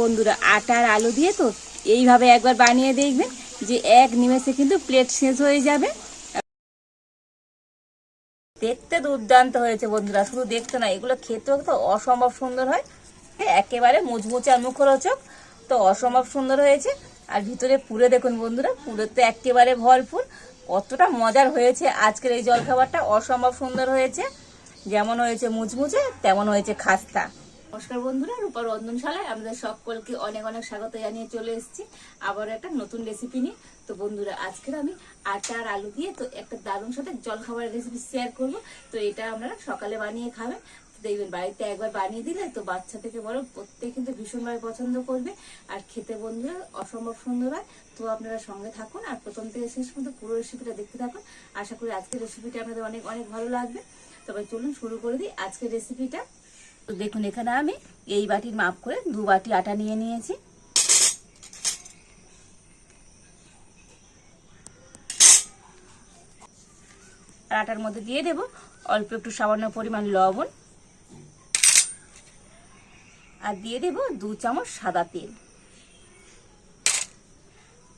বন্ধুরা, আটার আলু দিয়ে তো এইভাবে একবার বানিয়ে দেখবেন যে এক নিমেষে কিন্তু প্লেট শেষ হয়ে যাবে। দেখতে দুর্দান্ত হয়েছে বন্ধুরা, শুধু দেখতে না এগুলো খেতেও তো অসম্ভব সুন্দর হয়। একেবারে মুচমুচে আর মুখরোচক, তো অসম্ভব সুন্দর হয়েছে। আর ভিতরে পুরে দেখুন বন্ধুরা, পুরে তো একেবারে ভরপুর। কতটা মজার হয়েছে আজকের এই জলখাবারটা, অসম্ভব সুন্দর হয়েছে। যেমন হয়েছে মুচমুচে, তেমন হয়েছে খাস্তা। নমস্কার বন্ধুরা রূপা রন্ধনশালায় আমাদের সকলকে অনেক অনেক স্বাগত জানিয়ে চলে এসেছি। আবার একটা নতুন রেসিপি নিয়ে। তো বন্ধুরা, আজকের আমি আটা আর আলু দিয়ে তো একটা দারুণ সাথে জলখাবারের রেসিপি শেয়ার করব। তো এটা আপনারা সকালে বানিয়ে খাবেন। দেখবেন বাড়িতে একবার বানিয়ে দিলে তো বাচ্চা থেকে বড় প্রত্যেক কিন্তু ভীষণভাবে পছন্দ করবে। আর খেতে বন্ধুরা অসম্ভব সুন্দর হয়। তো আপনারা সঙ্গে থাকুন আর প্রথম থেকে শেষ পর্যন্ত পুরো রেসিপিটা দেখতে থাকুন। আশা করি আজকের রেসিপিটা আপনাদের অনেক অনেক ভালো লাগবে। তবে চলুন শুরু করে দিই আজকের রেসিপিটা তো দেখুন, এখানে আমি এই বাটির মাপ করে দু বাটি আটা নিয়ে নিয়েছি। আর আটার মধ্যে দিয়ে দেব অল্প একটু সামান্য পরিমাণ লবণ। আর দিয়ে দেব দু চামচ সাদা তেল।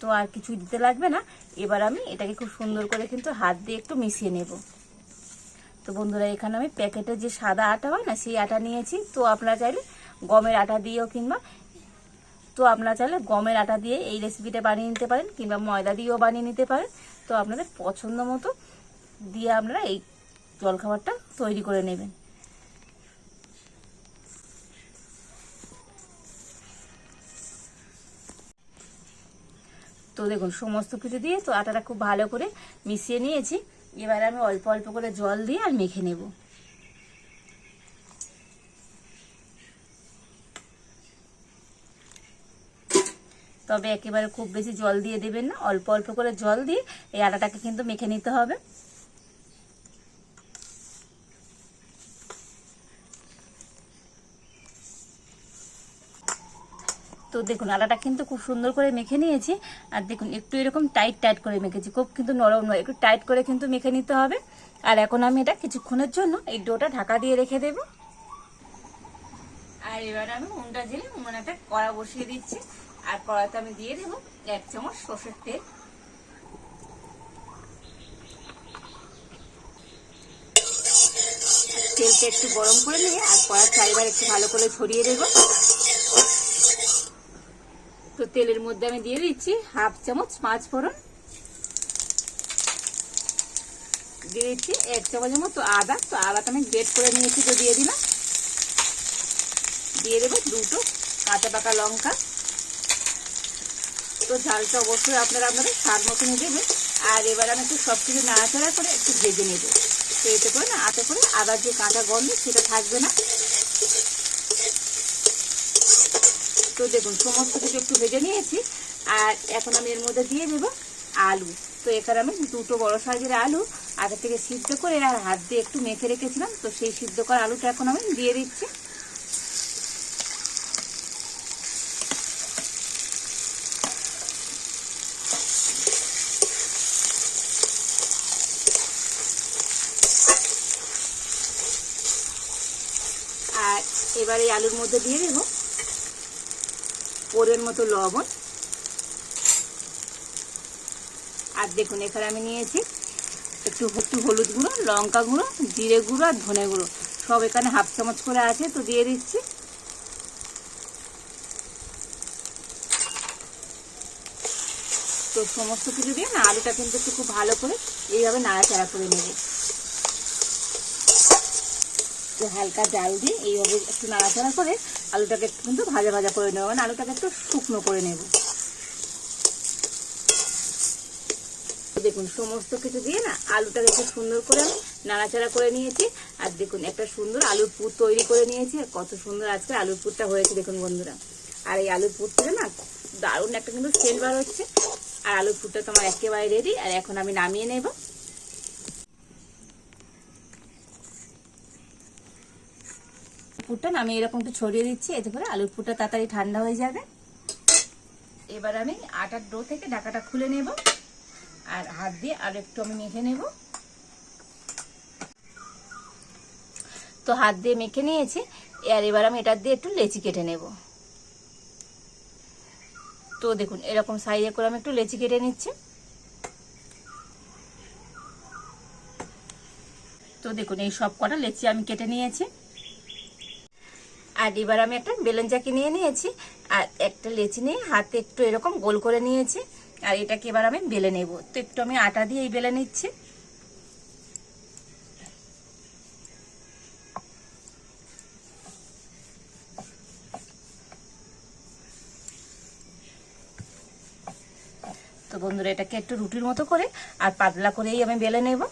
তো আর কিছু দিতে লাগবে না। এবার আমি এটাকে খুব সুন্দর করে কিন্তু হাত দিয়ে একটু মিশিয়ে নেব। তো বন্ধুরা, এখানে আমি প্যাকেটে যে সাদা আটা হয় না, সেই আটা নিয়েছি। তো আপনারা চাইলে গমের আটা দিয়েও কিংবা তো আপনারা চাইলে গমের আটা দিয়ে এই রেসিপিটা বানিয়ে নিতে পারেন, কিংবা ময়দা দিয়েও বানিয়ে নিতে পারেন। তো আপনাদের পছন্দ মতো দিয়ে আপনারা এই জলখাবারটা তৈরি করে নেবেন। তো দেখুন, সমস্ত কিছু দিয়ে তো আটাটা খুব ভালো করে মিশিয়ে নিয়েছি। এবার আমি অল্প অল্প করে জল দিয়ে আর মেখে নেব। তবে একেবারে খুব বেশি জল দিয়ে দেবেন না, অল্প অল্প করে জল দিয়ে এই আটাটাকে কিন্তু মেখে নিতে হবে। তো দেখুন আটাটা কিন্তু খুব সুন্দর করে মেখে নিয়েছি। আর দেখুন, একটু এরকম টাইট টাইট করে মেখেছি। খুব কিন্তু নরম নয়, একটু টাইট করে কিন্তু মেখে নিতে হবে। আর এখন আমি এটা কিছুক্ষণের জন্য এই ডোটা ঢাকা দিয়ে রেখে দেব। আর এবার আমি উনটা জেলে উনুনে একটা কড়া বসিয়ে দিচ্ছি। আর কড়াতে আমি দিয়ে দেবো এক চামচ সর্ষের তেল। তেলটা একটু গরম করে নিয়ে আর কড়ার চারিবার একটু ভালো করে ছড়িয়ে দেবো। তেলের মধ্যে আমি দিয়ে দিচ্ছি হাফ চামচ পাঁচ ফোড়ন। দিয়ে দিচ্ছি এক চামচের মতো আদা। তো আদাটা আমি গ্রেট করে নিয়েছি তো দিয়ে দিলাম। দিয়ে দেবো দুটো কাঁচা পাকা লঙ্কা। তো ঝালটা অবশ্যই আপনারা আপনাদের স্বাদ মতনই দেবেন আর এবার আমি একটু সব কিছু নাড়াচাড়া করে একটু ভেজে নেব। তো এতে করে না আতে করে আদার যে কাঁচা গন্ধ সেটা থাকবে না। তো দেখুন, সমস্ত কিছু একটু ভেজে নিয়েছি। আর এখন আমি এর মধ্যে দিয়ে দেবো আলু। তো এখানে আমি দুটো বড় সাইজের আলু আগে থেকে সিদ্ধ করে আর হাত দিয়ে একটু মেখে রেখেছিলাম। তো সেই সিদ্ধ করা আলুটা এখন আমি দিয়ে দিচ্ছি। আর এবার এই আলুর মধ্যে দিয়ে দেবো পরের মতো লবণ। আর দেখুন, এখানে আমি নিয়েছি একটু একটু হলুদ গুঁড়ো, লঙ্কা গুঁড়ো, জিরে গুঁড়ো আর ধনে গুঁড়ো। সব এখানে হাফ চামচ করে আছে, তো দিয়ে দিচ্ছি। তো সমস্ত কিছু দিয়ে না, আলুটা কিন্তু একটু খুব ভালো করে এইভাবে নাড়াচাড়া করে নেবে। তো হালকা জাল দিয়ে এইভাবে একটু নাড়াচাড়া করে আলুটাকে কিন্তু ভাজা ভাজা করে নেব মানে আলুটাকে একটু শুকনো করে নেব। দেখুন, সমস্ত কিছু দিয়ে না আলুটাকে একটু সুন্দর করে আমি নাড়াচাড়া করে নিয়েছি। আর দেখুন, একটা সুন্দর আলুর পুর তৈরি করে নিয়েছি, আর কত সুন্দর আজকে আলুর পুরটা হয়েছে, দেখুন বন্ধুরা। আর এই আলুর পুর থেকে না দারুণ একটা কিন্তু সেন্ট বার হচ্ছে। আর আলুর পুরটা তো আমার একেবারে রেডি আর এখন আমি নামিয়ে নেব। পুরটা আমি এরকম একটু ছড়িয়ে দিচ্ছি, এতে করে আলুর পুরটা তাড়াতাড়ি ঠান্ডা হয়ে যাবে। এবার আমি আটার ডো থেকে ঢাকাটা খুলে নেব, আর হাত দিয়ে আর একটু আমি মেখে নেব। তো হাত দিয়ে মেখে নিয়েছি, আর এবার আমি এটার দিয়ে একটু লেচি কেটে নেব। তো দেখুন, এরকম সাইজে করে আমি একটু লেচি কেটে নিচ্ছি। তো দেখুন, এই সব কটা লেচি আমি কেটে নিয়েছি। আর এবার আমি একটা বেলুন চাকি নিয়ে নিয়েছি, আর একটা লেচি নিয়ে হাতে একটু এরকম গোল করে নিয়েছি, আর এটাকে এবার আমি বেলে নেব। তো একটু আমি আটা দিয়ে এই বেলে নিচ্ছি। তো বন্ধুরা, এটাকে একটু রুটির মতো করে আর পাতলা করেই আমি বেলে নেব।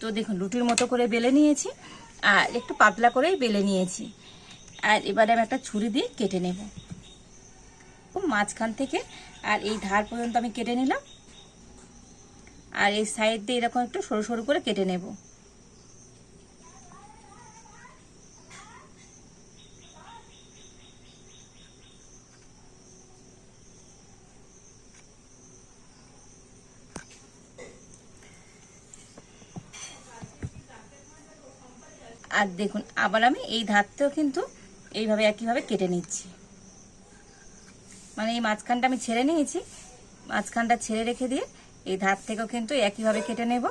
তো দেখুন, রুটির মতো করে বেলে নিয়েছি আর একটু পাতলা করেই বেলে নিয়েছি। আর এবারে আমি একটা ছুরি দিয়ে কেটে নেব। মাঝখান থেকে আর এই ধার পর্যন্ত আমি কেটে নিলাম। আর এই সাইড দিয়ে এরকম একটু সরু সরু করে কেটে নেব। আর দেখুন, আবার আমি এই ধারতেও কিন্তু এইভাবে একইভাবে কেটে নিচ্ছি। মানে এই মাঝখানটা আমি ছেড়ে নিয়েছি, মাঝখানটা ছেড়ে রেখে দিয়ে এই ধার থেকেও কিন্তু একইভাবে কেটে নেব।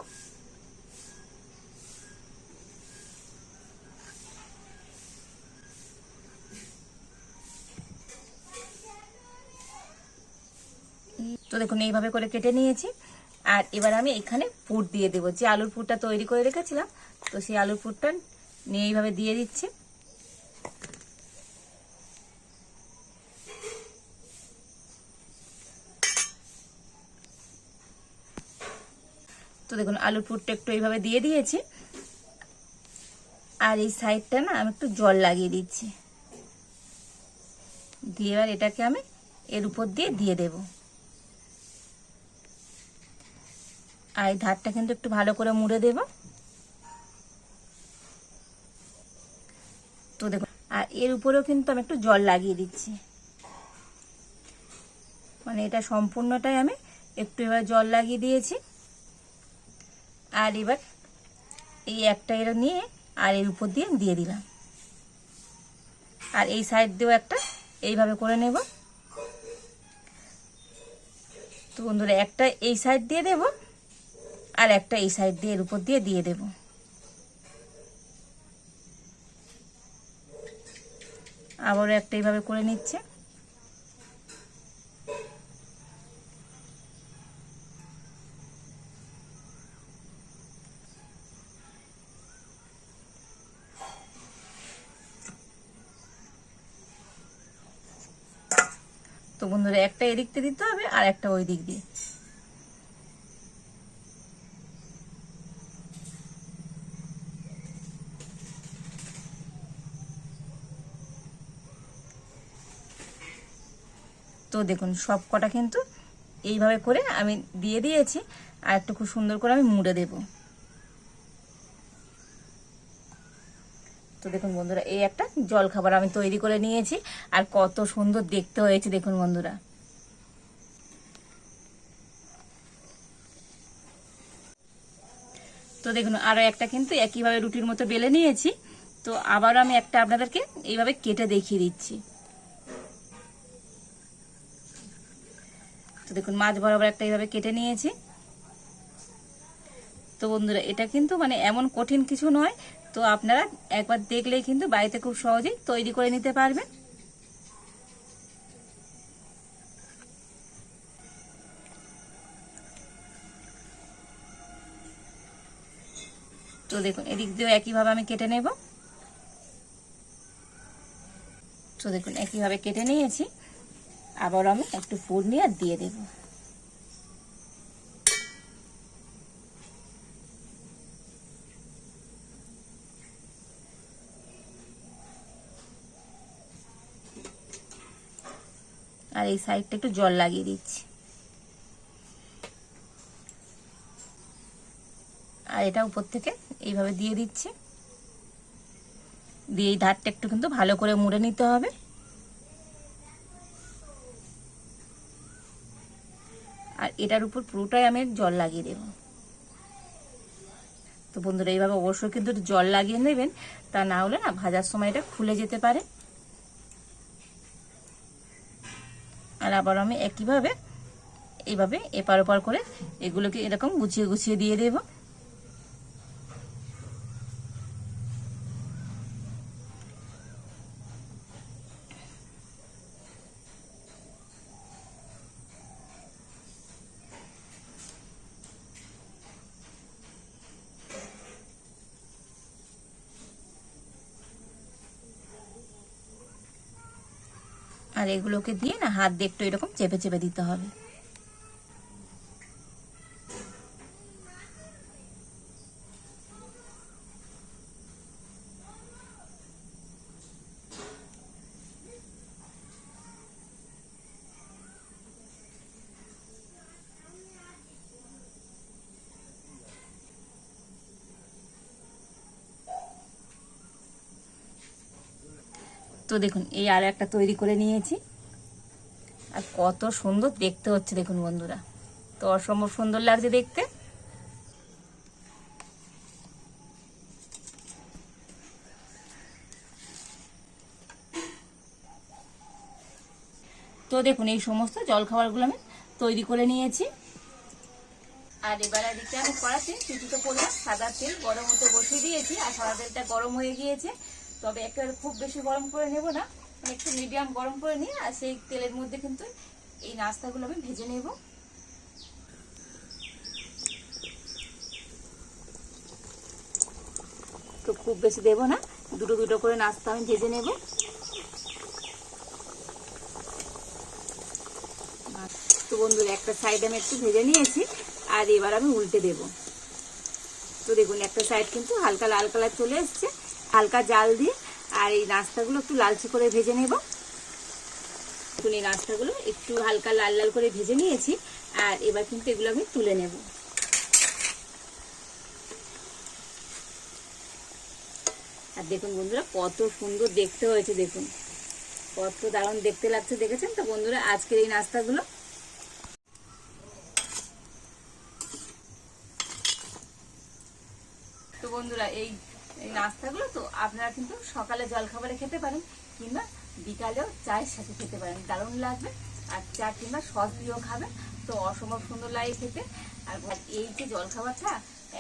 তো দেখুন, এইভাবে করে কেটে নিয়েছি। আর এবার আমি এখানে পুর দিয়ে দেবো। যে আলুর পুরটা তৈরি করে রেখেছিলাম, তো সেই আলুর পুরটা নিয়ে এইভাবে দিয়ে দিচ্ছি। তো দেখুন, আলুর পুরটা একটু এইভাবে দিয়ে দিয়েছি। আর এই সাইডটা না আমি একটু জল লাগিয়ে দিচ্ছি। দিয়ে এবার এটাকে আমি এর উপর দিয়ে দিয়ে দেব। আর এই ধারটা কিন্তু একটু ভালো করে মুড়ে দেব তো দেখুন আর এর উপরেও কিন্তু আমি একটু জল লাগিয়ে দিচ্ছি। মানে এটা সম্পূর্ণটাই আমি একটু এবার জল লাগিয়ে দিয়েছি। আর এবার এই একটা এর নিয়ে আর এর উপর দিয়ে দিয়ে দিলাম। আর এই সাইড দিয়েও একটা এইভাবে করে নেব। তো বন্ধুরা, একটা এই সাইড দিয়ে দেব আর একটা এই সাইড দিয়ে এর উপর দিয়ে দিয়ে দেব। আবারও একটা এইভাবে করে নিচ্ছে। তো বন্ধুরা, একটা এদিক দিতে হবে আর একটা ওই দিক দিয়ে। তো দেখুন, সব কটা কিন্তু এইভাবে করে আমি দিয়ে দিয়েছি, আর একটু খুব সুন্দর করে আমি মুড়ে দেব। তো দেখুন বন্ধুরা, এই একটা জল খাবার আমি তৈরি করে নিয়েছি, আর কত সুন্দর দেখতে হয়েছে, দেখুন বন্ধুরা। তো দেখুন, আরও একটা কিন্তু একইভাবে রুটির মতো বেলে নিয়েছি, তো আবারও আমি একটা আপনাদেরকে এইভাবে কেটে দেখিয়ে দিচ্ছি। তো দেখুন, মাছ বরাবর একটা এইভাবে কেটে নিয়েছি। তো বন্ধুরা, এটা কিন্তু মানে এমন কঠিন কিছু নয়। তো আপনারা একবার দেখলেই কিন্তু বাড়িতে খুব সহজেই তৈরি করে নিতে পারবেন। তো দেখুন, এদিক দিয়েও একইভাবে আমি কেটে নেব। তো দেখুন, একইভাবে কেটে নিয়েছি। আবার আমি একটু ফুল নিয়ে দিয়ে দেব। আর এই সাইডটা একটু জল লাগিয়ে দিচ্ছি। আর এটা উপর থেকে এইভাবে দিয়ে দিচ্ছি। দিয়ে এই ধারটা একটু কিন্তু ভালো করে মুড়ে নিতে হবে। এটার উপর পুরোটাই আমি জল লাগিয়ে দেব। তো বন্ধুরা, এইভাবে অবশ্যই কিন্তু জল লাগিয়ে নেবেন। তা না হলে না ভাজার সময় এটা খুলে যেতে পারে। আর আবার আমি একইভাবে, এইভাবে এপার ওপার করে এগুলোকে এরকম গুছিয়ে গুছিয়ে দিয়ে দেব। আর এগুলোকে দিয়ে না হাত দিয়ে একটু এরকম চেপে চেপে দিতে হবে। তো দেখুন, এই আর একটা তৈরি করে নিয়েছি। আর কত সুন্দর দেখতে হচ্ছে দেখুন বন্ধুরা। তো অসম্ভব সুন্দর লাগছে দেখতে। তো দেখুন, এই সমস্ত জলখাবারগুলো আমি তৈরি করে নিয়েছি। আর এবার এদিকে আমি কড়াতে কিছুটা পরিমাণ সাদা তেল গরম হতে বসিয়ে দিয়েছি, আর সাদা তেলটা গরম হয়ে গিয়েছে। তবে একেবারে খুব বেশি গরম করে নেব না। মানে একটু মিডিয়াম গরম করে নিয়ে, আর সেই তেলের মধ্যে কিন্তু এই নাস্তাগুলো আমি ভেজে নেব। তো খুব বেশি দেব না, দুটো দুটো করে নাস্তা আমি ভেজে নেব। তো বন্ধুরা, একটা সাইড আমি একটু ভেজে নিয়েছি, আর এবার আমি উল্টে দেব। তো দেখুন, একটা সাইড কিন্তু হালকা লাল কালার চলে এসছে। হালকা জাল দিয়ে আর এই নাস্তাগুলো একটু লালচে করে ভেজে নেব। দেখুন এই নাস্তাগুলো একটু হালকা লাল লাল করে ভেজে নিয়েছি আর এবার কিন্তু এগুলো আমি তুলে নেব। আর দেখুন বন্ধুরা, কত সুন্দর দেখতে হয়েছে, দেখুন। কত দারুণ দেখতে লাগছে, দেখেছেন তো বন্ধুরা? আজকের এই নাস্তাগুলো তো বন্ধুরা এই এই নাস্তাগুলো তো আপনারা কিন্তু সকালে জলখাবারে খেতে পারেন, কিংবা বিকালেও চায়ের সাথে খেতে পারেন। দারুণ লাগবে। আর চা কিংবা সস দিয়েও খাবেন। তো অসম্ভব সুন্দর লাগে খেতে। আর এই যে জলখাবারটা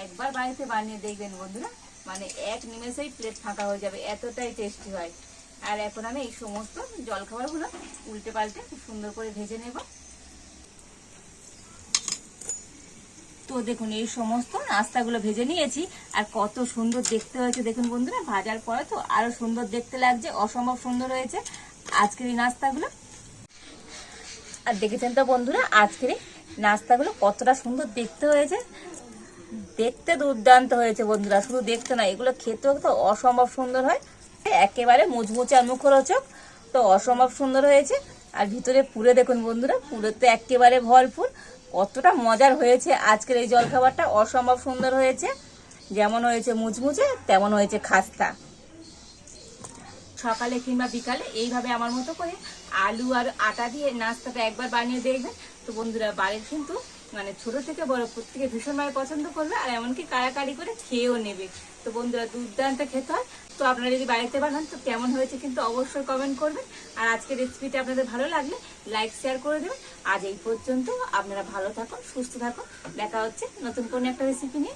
একবার বাড়িতে বানিয়ে দেখবেন বন্ধুরা মানে এক নিমেষেই প্লেট ফাঁকা হয়ে যাবে, এতটাই টেস্টি হয়। আর এখন আমি এই সমস্ত জলখাবারগুলো উল্টে পাল্টে খুব সুন্দর করে ভেজে নেব। তো দেখুন, এই সমস্ত নাস্তাগুলো ভেজে নিয়েছি। আর কত সুন্দর দেখতে হয়েছে, দেখুন বন্ধুরা, ভাজার পরে তো আরও সুন্দর দেখতে লাগছে, অসম্ভব সুন্দর হয়েছে। আজকের এই নাস্তাগুলো। আর দেখেছেন তো বন্ধুরা, আজকের এই নাস্তাগুলো কতটা সুন্দর দেখতে হয়েছে। দেখতে দুর্দান্ত হয়েছে বন্ধুরা, শুধু দেখতে না এগুলো খেতেও তো অসম্ভব সুন্দর হয়। একেবারে মুচমুচে আর মুখরোচক, তো অসম্ভব সুন্দর হয়েছে। আর ভিতরে পুরে দেখুন বন্ধুরা, পুরে তো একেবারে ভরপুর। কতটা মজার হয়েছে আজকের এই জলখাবারটা। অসম্ভব সুন্দর হয়েছে। যেমন হয়েছে মুচমুচে, তেমন হয়েছে খাস্তা। সকালে কিংবা বিকালে এইভাবে আমার মতো করে আলু আর আটা দিয়ে নাস্তাটা একবার বানিয়ে দেখবেন। তো বন্ধুরা, বাড়ির কিন্তু মানে ছোট থেকে বড় প্রত্যেকে ভীষণভাবে পছন্দ করবে, আর এমনকি কাড়াকাড়ি করে খেয়েও নেবে। তো বন্ধুরা, দুর্দান্ত খেতে হয়। তো আপনারা যদি বাড়িতে বানান, তো কেমন হয়েছে কিন্তু অবশ্যই কমেন্ট করবেন। আর আজকের রেসিপিটা আপনাদের ভালো লাগলে লাইক শেয়ার করে দেবেন। আজ এই পর্যন্ত আপনারা ভালো থাকুন, সুস্থ থাকুন। দেখা হচ্ছে নতুন কোনো একটা রেসিপি নিয়ে।